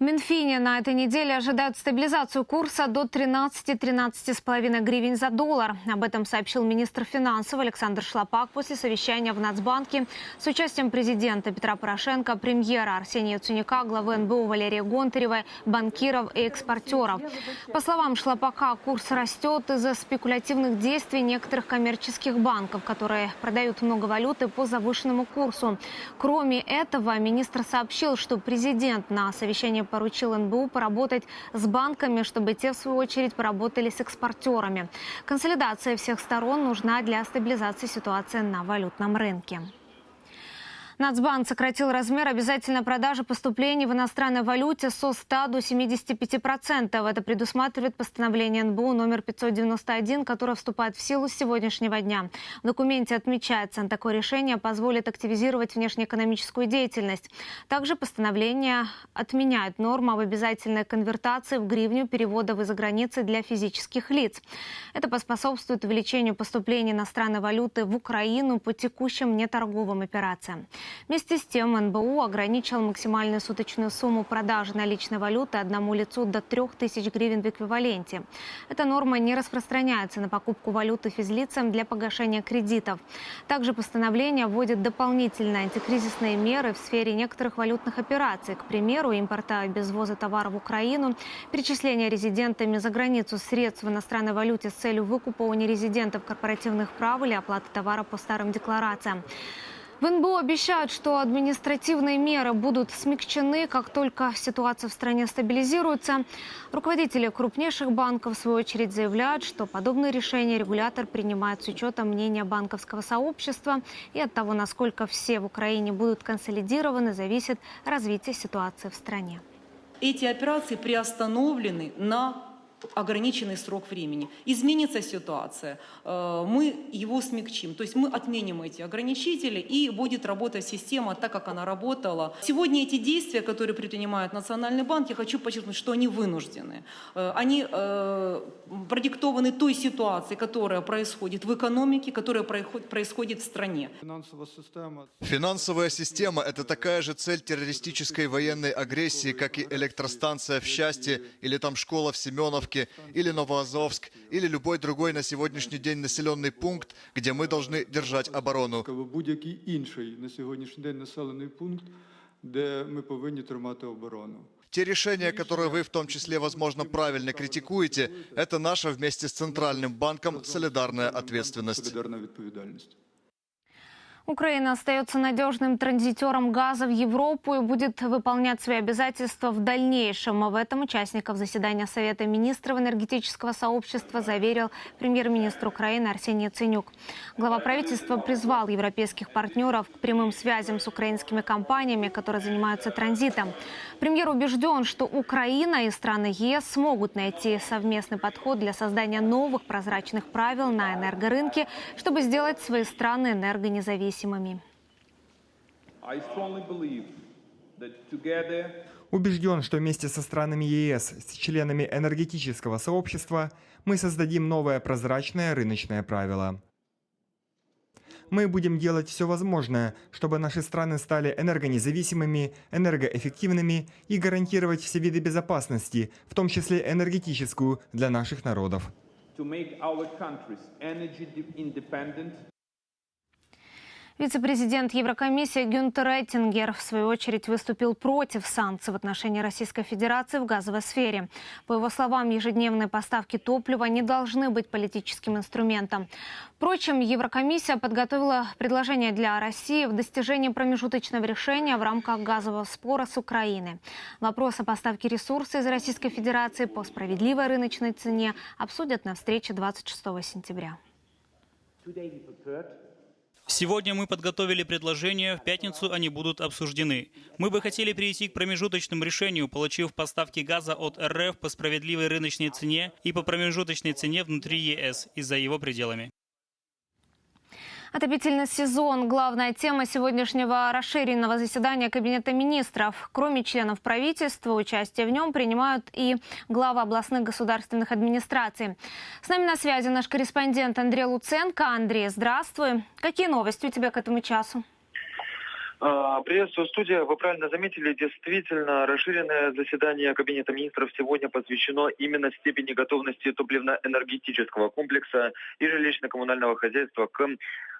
В Минфине на этой неделе ожидают стабилизацию курса до 13-13,5 гривен за доллар. Об этом сообщил министр финансов Александр Шлопак после совещания в Нацбанке с участием президента Петра Порошенко, премьера Арсения Яценюка, главы НБУ Валерия Гонтаревой, банкиров и экспортеров. По словам Шлопака, курс растет из-за спекулятивных действий некоторых коммерческих банков, которые продают много валюты по завышенному курсу. Кроме этого, министр сообщил, что президент на совещании поручил НБУ поработать с банками, чтобы те, в свою очередь, поработали с экспортерами. Консолидация всех сторон нужна для стабилизации ситуации на валютном рынке. Нацбанк сократил размер обязательной продажи поступлений в иностранной валюте со 100 до 75%. Это предусматривает постановление НБУ номер 591, которое вступает в силу с сегодняшнего дня. В документе отмечается, такое решение позволит активизировать внешнеэкономическую деятельность. Также постановление отменяет норму об обязательной конвертации в гривню переводов из-за границы для физических лиц. Это поспособствует увеличению поступлений иностранной валюты в Украину по текущим неторговым операциям. Вместе с тем НБУ ограничил максимальную суточную сумму продажи наличной валюты одному лицу до 3000 гривен в эквиваленте. Эта норма не распространяется на покупку валюты физлицам для погашения кредитов. Также постановление вводит дополнительные антикризисные меры в сфере некоторых валютных операций, к примеру, импорта без ввоза товаров в Украину, перечисления резидентами за границу средств в иностранной валюте с целью выкупа у нерезидентов корпоративных прав или оплаты товара по старым декларациям. В НБУ обещают, что административные меры будут смягчены, как только ситуация в стране стабилизируется. Руководители крупнейших банков, в свою очередь, заявляют, что подобные решения регулятор принимает с учетом мнения банковского сообщества. И от того, насколько все в Украине будут консолидированы, зависит развитие ситуации в стране. Эти операции приостановлены на ограниченный срок времени. Изменится ситуация, э, мы его смягчим. То есть мы отменим эти ограничители и будет работать система так, как она работала. Сегодня эти действия, которые предпринимает Национальный банк, я хочу подчеркнуть, что они вынуждены. Э, они э, продиктованы той ситуацией, которая происходит в экономике, которая происходит в стране. Финансовая система – это такая же цель террористической военной агрессии, как и электростанция в Счастье или там школа в Семеновке, Новоазовске или Новоазовск, или любой другой на сегодняшний день населенный пункт, где мы должны держать оборону. Будь-який інший на сьогоднішній день населений пункт, де ми повинні тримати оборону. Те решения, которые вы в том числе, возможно, правильно критикуете, это наша вместе с Центральным банком солидарная ответственность. Солідарна відповідальність. Украина остается надежным транзитером газа в Европу и будет выполнять свои обязательства в дальнейшем. Об этом участников заседания Совета министров энергетического сообщества заверил премьер-министр Украины Арсений Яценюк. Глава правительства призвал европейских партнеров к прямым связям с украинскими компаниями, которые занимаются транзитом. Премьер убежден, что Украина и страны ЕС смогут найти совместный подход для создания новых прозрачных правил на энергорынке, чтобы сделать свои страны энергонезависимыми независимыми. Убежден, что вместе со странами ЕС, с членами энергетического сообщества, мы создадим новое прозрачное рыночное правило. Мы будем делать все возможное, чтобы наши страны стали энергонезависимыми, энергоэффективными и гарантировать все виды безопасности, в том числе энергетическую, для наших народов. Вице-президент Еврокомиссии Гюнтер Эттингер, в свою очередь, выступил против санкций в отношении Российской Федерации в газовой сфере. По его словам, ежедневные поставки топлива не должны быть политическим инструментом. Впрочем, Еврокомиссия подготовила предложение для России в достижении промежуточного решения в рамках газового спора с Украиной. Вопрос о поставке ресурсов из Российской Федерации по справедливой рыночной цене обсудят на встрече 26 сентября. Сегодня мы подготовили предложения, в пятницу они будут обсуждены. Мы бы хотели перейти к промежуточному решению, получив поставки газа от РФ по справедливой рыночной цене и по промежуточной цене внутри ЕС и за его пределами. Отопительный сезон – главная тема сегодняшнего расширенного заседания Кабинета министров. Кроме членов правительства, участие в нем принимают и главы областных государственных администраций. С нами на связи наш корреспондент Андрей Луценко. Андрей, здравствуй. Какие новости у тебя к этому часу? А, Приветствую, студия. Вы правильно заметили, действительно, расширенное заседание Кабинета министров сегодня посвящено именно степени готовности топливно-энергетического комплекса и жилищно-коммунального хозяйства к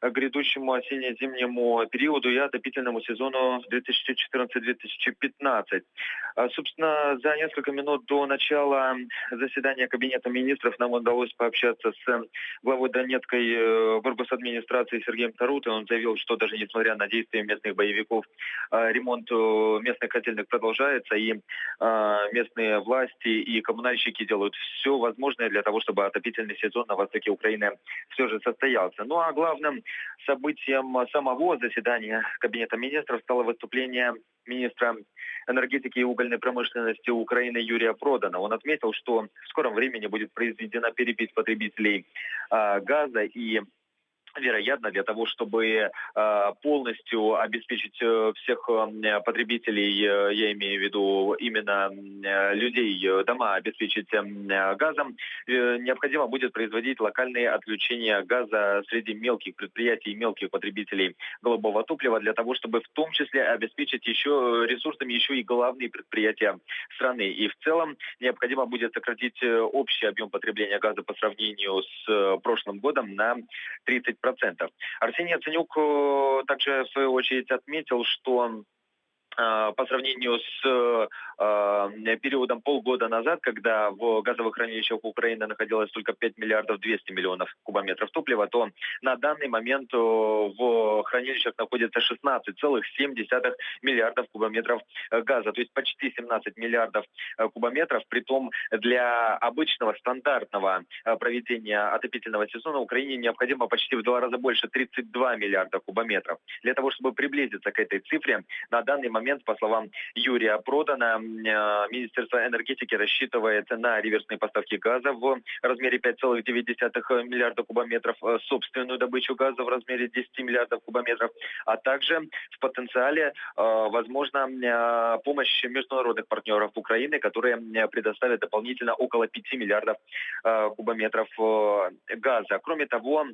грядущему осенне-зимнему периоду и отопительному сезону 2014-2015. А, Собственно, за несколько минут до начала заседания Кабинета министров нам удалось пообщаться с главой Донецкой э, администрации Сергеем Тарутой. Он заявил, что даже несмотря на действия местных боевиков, э, ремонт э, местных котельных продолжается, и э, местные власти и коммунальщики делают все возможное для того, чтобы отопительный сезон на востоке Украины все же состоялся. Ну а главным событием самого заседания Кабинета министров стало выступление министра энергетики и угольной промышленности Украины Юрия Продана. Он отметил, что в скором времени будет произведена перепись потребителей газа и вероятно, для того, чтобы э, полностью обеспечить э, всех э, потребителей, э, я имею в виду именно людей, дома обеспечить э, газом, необходимо будет производить локальные отключения газа среди мелких предприятий и мелких потребителей голубого топлива для того, чтобы в том числе обеспечить еще ресурсами еще и главные предприятия страны. И в целом необходимо будет сократить общий объем потребления газа по сравнению с прошлым годом на 30 процентов. Арсений Яценюк э, также в свою очередь отметил, что по сравнению с э, э, периодом полгода назад, когда в газовых хранилищах Украины находилось только 5 миллиардов 200 миллионов кубометров топлива, то на данный момент э, в хранилищах находится 16,7 миллиардов кубометров э, газа, то есть почти 17 миллиардов э, кубометров, при том для обычного стандартного э, проведения отопительного сезона Украине необходимо почти в два раза больше, 32 миллиарда кубометров. Для того, чтобы приблизиться к этой цифре, на данный момент, по словам Юрия Продана, э, Министерство энергетики рассчитывает на реверсные поставки газа в размере 5,9 миллиарда кубометров, э, собственную добычу газа в размере 10 миллиардов кубометров, а также в потенциале э, возможно э, помощь международных партнеров Украины, которые э, предоставят дополнительно около 5 миллиардов э, кубометров э, газа. Кроме того,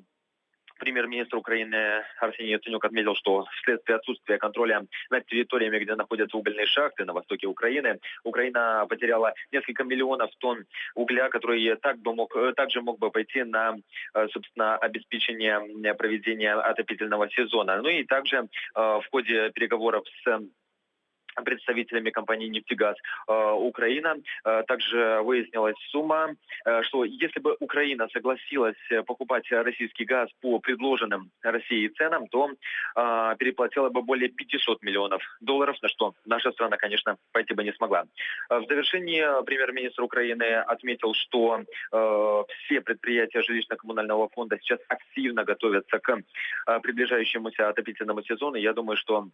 Премьер-министр Украины Арсений Яценюк отметил, что вследствие отсутствия контроля над территориями, где находятся угольные шахты на востоке Украины, Украина потеряла несколько миллионов тонн угля, который так бы мог, также мог бы пойти на, э, собственно, обеспечение проведения отопительного сезона. Ну и также э, в ходе переговоров с представителями компании «Нефтегаз» э, Украина. Э, Также выяснилась сумма, э, что если бы Украина согласилась покупать российский газ по предложенным Россией ценам, то переплатила бы более 500 миллионов долларов, на что наша страна, конечно, пойти бы не смогла. В завершении премьер-министр Украины отметил, что все предприятия жилищно-коммунального фонда сейчас активно готовятся к приближающемуся отопительному сезону. Я думаю, что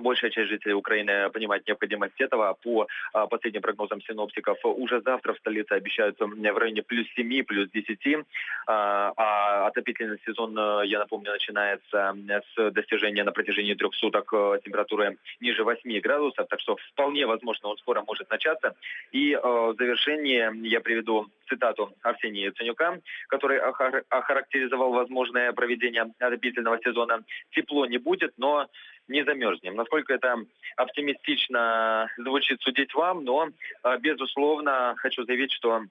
большая часть жителей Украины понимает необходимость этого. По а, последним прогнозам синоптиков, уже завтра в столице обещают м, в районе плюс 7, плюс 10. А, а отопительный сезон, э, я напомню, начинается с достижения на протяжении трех суток э, температуры ниже 8 градусов, так что вполне возможно он скоро может начаться. И э, в завершение я приведу цитату Арсения Яценюка, который охар- охарактеризовал возможное проведение отопительного сезона. Тепло не будет, но не замерзнем. Насколько это оптимистично звучит судить вам, но, э, безусловно, хочу заявить, что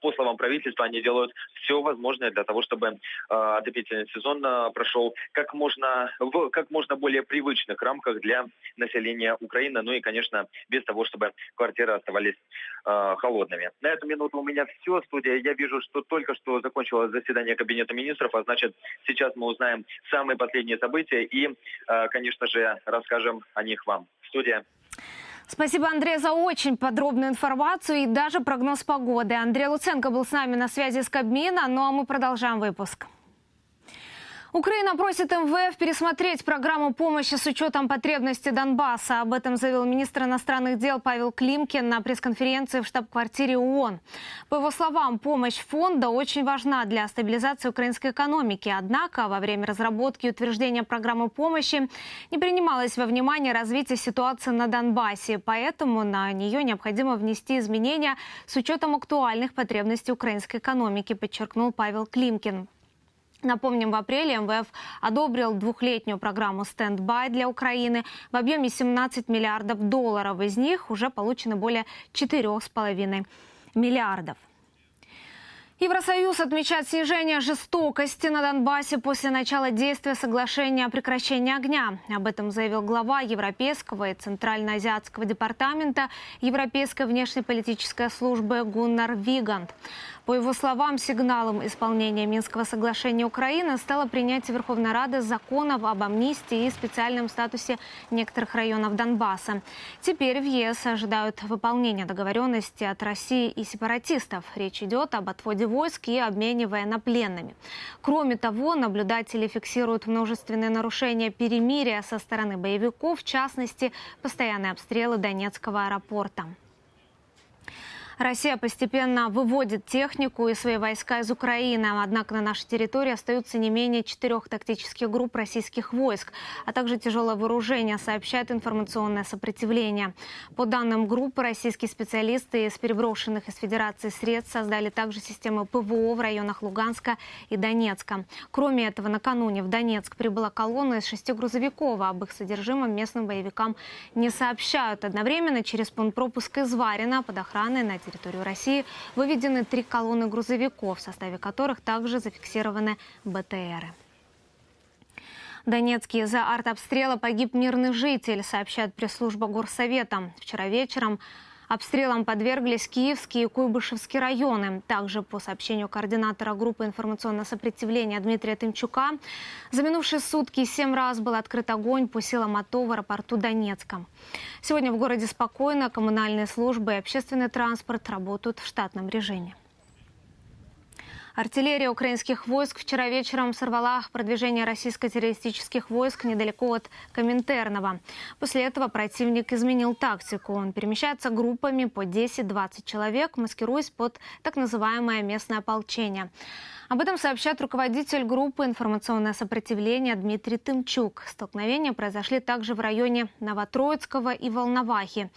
по словам правительства, они делают все возможное для того, чтобы э, отопительный сезон э, прошел как можно, в как можно более привычных рамках для населения Украины, ну и, конечно, без того, чтобы квартиры оставались холодными. На эту минуту у меня все, студия. Я вижу, что только что закончилось заседание Кабинета министров, а значит, сейчас мы узнаем самые последние события и, конечно же, расскажем о них вам. Студия. Спасибо, Андрей, за очень подробную информацию и даже прогноз погоды. Андрей Луценко был с нами на связи с Кабмина, ну а мы продолжаем выпуск. Украина просит МВФ пересмотреть программу помощи с учетом потребностей Донбасса. Об этом заявил министр иностранных дел Павел Климкин на пресс-конференции в штаб-квартире ООН. По его словам, помощь фонда очень важна для стабилизации украинской экономики. Однако во время разработки и утверждения программы помощи не принималось во внимание развитие ситуации на Донбассе. Поэтому на нее необходимо внести изменения с учетом актуальных потребностей украинской экономики, подчеркнул Павел Климкин. Напомним, в апреле МВФ одобрил двухлетнюю программу «Стендбай» для Украины в объеме 17 миллиардов долларов. Из них уже получено более 4,5 миллиардов. Евросоюз отмечает снижение жестокости на Донбассе после начала действия соглашения о прекращении огня. Об этом заявил глава Европейского и Центральноазиатского департамента Европейской внешнеполитической службы Гуннар Вигант. По его словам, сигналом исполнения Минского соглашения Украины стало принятие Верховной Рады законов об амнистии и специальном статусе некоторых районов Донбасса. Теперь в ЕС ожидают выполнения договоренности от России и сепаратистов. Речь идет об отводе войск и обмене военнопленными. Кроме того, наблюдатели фиксируют множественные нарушения перемирия со стороны боевиков, в частности, постоянные обстрелы Донецкого аэропорта. Россия постепенно выводит технику и свои войска из Украины. Однако на нашей территории остаются не менее четырех тактических групп российских войск, а также тяжелое вооружение, сообщает информационное сопротивление. По данным группы, российские специалисты из переброшенных из Федерации средств создали также системы ПВО в районах Луганска и Донецка. Кроме этого, накануне в Донецк прибыла колонна из шести грузовиков, а об их содержимом местным боевикам не сообщают. Одновременно через пункт пропуска из Варина под охраной на территорию России выведены три колонны грузовиков, в составе которых также зафиксированы БТРы. В Донецке из-за артобстрела погиб мирный житель, сообщает пресс-служба Горсовета. Вчера вечером Обстрелам подверглись Киевские и Куйбышевские районы. Также по сообщению координатора группы информационного сопротивления Дмитрия Тымчука, за минувшие сутки семь раз был открыт огонь по силам АТО в аэропорту Донецка. Сегодня в городе спокойно, коммунальные службы и общественный транспорт работают в штатном режиме. Артиллерия украинских войск вчера вечером сорвала продвижение российско-террористических войск недалеко от Коминтерного. После этого противник изменил тактику. Он перемещается группами по 10-20 человек, маскируясь под так называемое местное ополчение. Об этом сообщает руководитель группы «Информационное сопротивление» Дмитрий Тымчук. Столкновения произошли также в районе Новотроицкого и Волновахи.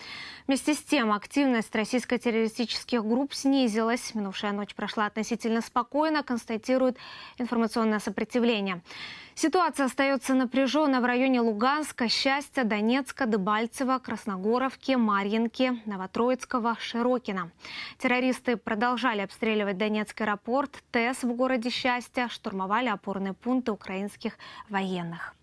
Вместе с тем, активность российско-террористических групп снизилась. Минувшая ночь прошла относительно спокойно, констатирует информационное сопротивление. Ситуация остается напряженной в районе Луганска, Счастья, Донецка, Дебальцева, Красногоровки, Марьинки, Новотроицкого, Широкина. Террористы продолжали обстреливать Донецкий аэропорт, ТЭС в городе Счастья, штурмовали опорные пункты украинских военных.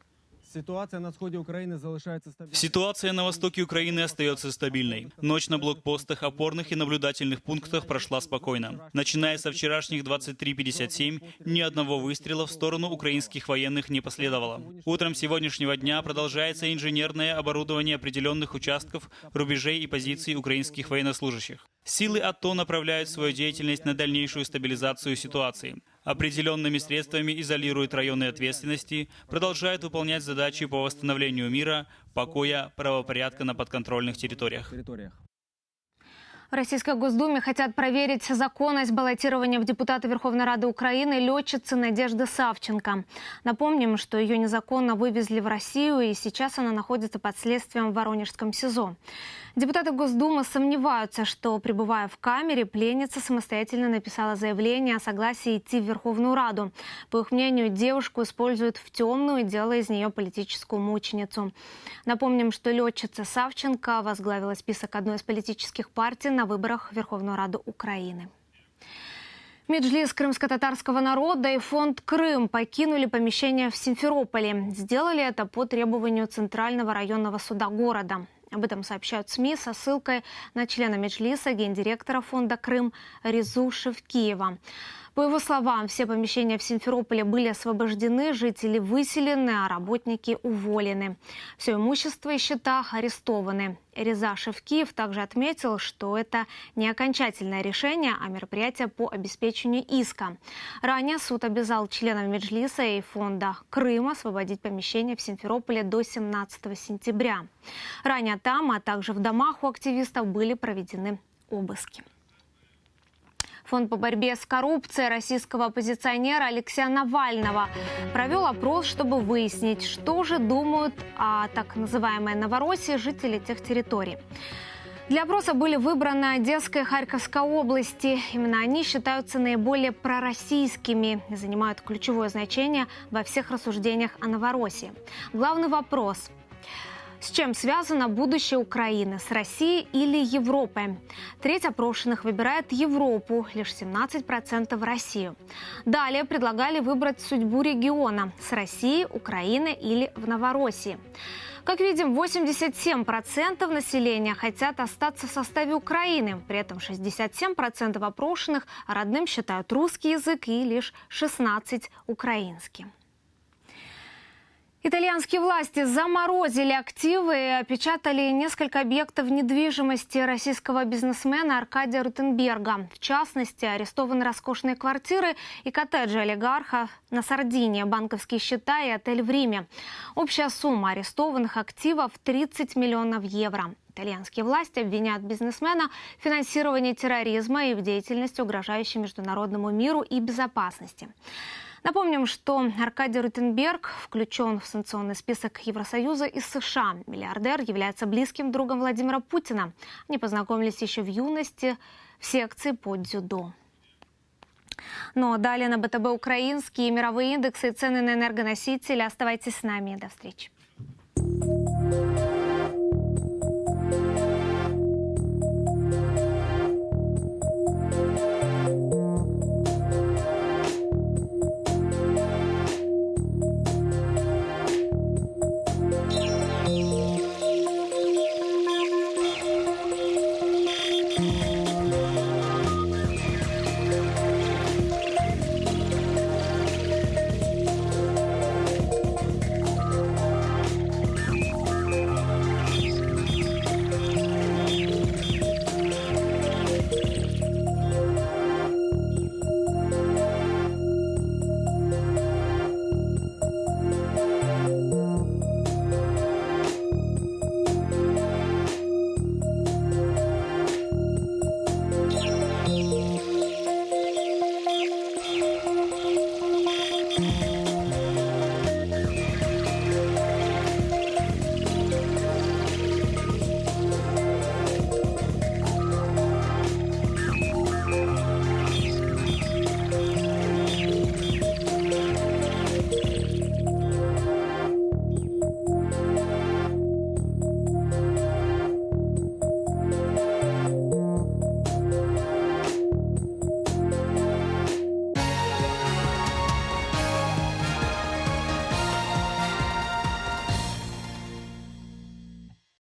Ситуация на сходе Украины залишается стабильной. Ситуация на востоке Украины остается стабильной. Ночь на блокпостах, опорных и наблюдательных пунктах прошла спокойно. Начиная со вчерашних 23.57, ни одного выстрела в сторону украинских военных не последовало. Утром сегодняшнего дня продолжается инженерное оборудование определенных участков, рубежей и позиций украинских военнослужащих. Силы АТО направляют свою деятельность на дальнейшую стабилизацию ситуации. Определенными средствами изолируют районы ответственности, продолжают выполнять задачи по восстановлению мира, покоя, правопорядка на подконтрольных территориях. территориях. В Российской Госдуме хотят проверить законность баллотирования в депутаты Верховной Рады Украины летчицы Надежды Савченко. Напомним, что ее незаконно вывезли в Россию, и сейчас она находится под следствием в Воронежском СИЗО. Депутаты Госдумы сомневаются, что, пребывая в камере, пленница самостоятельно написала заявление о согласии идти в Верховную Раду. По их мнению, девушку используют в темную, делая из нее политическую мученицу. Напомним, что летчица Савченко возглавила список одной из политических партий на выборах в Верховную Раду Украины. Меджлис крымско-татарского народа и фонд «Крым» покинули помещение в Симферополе. Сделали это по требованию Центрального районного суда города. Об этом сообщают СМИ со ссылкой на члена Меджлиса, гендиректора фонда «Крым» Резу Шевкиева. По его словам, все помещения в Симферополе были освобождены, жители выселены, а работники уволены. Все имущество и счета арестованы. Реза Шевкиев также отметил, что это не окончательное решение, а мероприятие по обеспечению иска. Ранее суд обязал членов Меджлиса и фонда Крыма освободить помещение в Симферополе до 17 сентября. Ранее там, а также в домах у активистов были проведены обыски. Фонд по борьбе с коррупцией российского оппозиционера Алексея Навального провел опрос, чтобы выяснить, что же думают о так называемой Новороссии жители тех территорий. Для опроса были выбраны Одесская и Харьковская области. Именно они считаются наиболее пророссийскими и занимают ключевое значение во всех рассуждениях о Новороссии. Главный вопрос с чем связано будущее Украины? С Россией или Европой? Треть опрошенных выбирает Европу, лишь 17% Россию. Далее предлагали выбрать судьбу региона – с Россией, Украины или в Новороссии. Как видим, 87% населения хотят остаться в составе Украины. При этом 67% опрошенных родным считают русский язык и лишь 16% украинский. Итальянские власти заморозили активы и опечатали несколько объектов недвижимости российского бизнесмена Аркадия Рутенберга. В частности, арестованы роскошные квартиры и коттеджи олигарха на Сардинии, банковские счета и отель в Риме. Общая сумма арестованных активов – 30 миллионов евро. Итальянские власти обвиняют бизнесмена в финансировании терроризма и в деятельности, угрожающей международному миру и безопасности. Напомним, что Аркадий Рутенберг включен в санкционный список Евросоюза и США. Миллиардер является близким другом Владимира Путина. Они познакомились еще в юности в секции по дзюдо. Но далее на БТБ украинские мировые индексы и цены на энергоносители. Оставайтесь с нами. До встречи.